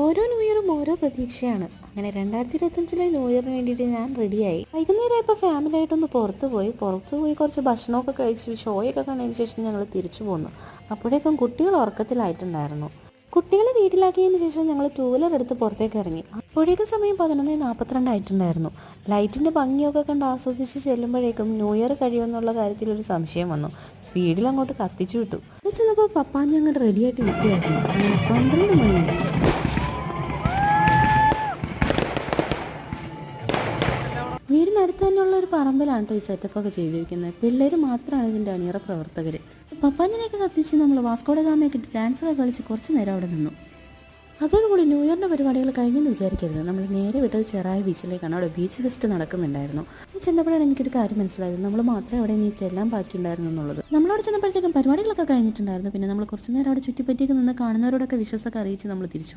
ഓരോ ന്യൂ ഇയറും ഓരോ പ്രതീക്ഷയാണ്. അങ്ങനെ രണ്ടായിരത്തി ഇരുപത്തഞ്ചിലെ ന്യൂ ഇയറിന് വേണ്ടിയിട്ട് ഞാൻ റെഡിയായി വൈകുന്നേരം ഇപ്പോൾ ഫാമിലി ആയിട്ടൊന്ന് പുറത്ത് പോയി. പുറത്ത് പോയി കുറച്ച് ഭക്ഷണമൊക്കെ കഴിച്ച് ഷോയൊക്കെ കണ്ടതിന് ശേഷം ഞങ്ങൾ തിരിച്ചു പോന്നു. അപ്പോഴേക്കും കുട്ടികൾ ഉറക്കത്തിലായിട്ടുണ്ടായിരുന്നു. കുട്ടികളെ വീട്ടിലാക്കിയതിന് ശേഷം ഞങ്ങൾ ടൂ വീലർ എടുത്ത് പുറത്തേക്ക് ഇറങ്ങി. അപ്പോഴേക്കും സമയം പതിനൊന്ന് നാൽപ്പത്തിരണ്ട് ആയിട്ടുണ്ടായിരുന്നു. ലൈറ്റിന്റെ ഭംഗിയൊക്കെ കണ്ട് ആസ്വദിച്ച് ചെല്ലുമ്പോഴേക്കും ന്യൂ ഇയർ കഴിയുമെന്നുള്ള കാര്യത്തിൽ ഒരു സംശയം വന്നു. സ്പീഡിൽ അങ്ങോട്ട് കത്തിച്ചു വിട്ടു. ചെന്നപ്പോൾ പപ്പാൻ ഞങ്ങൾ റെഡിയായിട്ട് നിൽക്കുകയായിരുന്നു പന്ത്രണ്ട് മണിയായി. വീടിനടുത്ത് തന്നെയുള്ള ഒരു പറമ്പിലാണ് കേട്ടോ ഈ സെറ്റപ്പ് ഒക്കെ ചെയ്തിരിക്കുന്നത്. പിള്ളേർ മാത്രമാണ് ഇതിന്റെ അണിയറ പ്രവർത്തകർ പപ്പാഞ്ഞിനെയൊക്കെ കത്തിച്ച് നമ്മൾ വാസ്കോഡ ഗാമയൊക്കെ ഡാൻസ് ഒക്കെ കളിച്ച് കുറച്ച് നേരം അവിടെ നിന്നു. അതോടുകൂടി ന്യൂ ഇയറിന്റെ പരിപാടികൾ കഴിഞ്ഞെന്ന് വിചാരിക്കരുത്. നമ്മൾ നേരെ വിട്ടത് ചെറായ ബീച്ചിലേക്കാണ്. അവിടെ ബീച്ച് ഫെസ്റ്റ് നടക്കുന്നുണ്ടായിരുന്നു. ചെന്നപ്പോഴാണ് എനിക്കൊരു കാര്യം മനസ്സിലായത്. നമ്മൾ മാത്രമേ അവിടെ ഇനി ചെല്ലാൻ ബാക്കിയുണ്ടായിരുന്നു എന്നുള്ളത്. നമ്മളവിടെ ചെന്നപ്പോഴത്തേക്കും പരിപാടികളൊക്കെ കഴിഞ്ഞിട്ടുണ്ടായിരുന്നു. പിന്നെ നമ്മൾ കുറച്ച് നേരം അവിടെ ചുറ്റിപ്പറ്റിയൊക്കെ നിന്ന് കാണുന്നവരോടൊക്കെ വിശ്വസമൊക്കെ അറിയിച്ച് നമ്മൾ തിരിച്ചു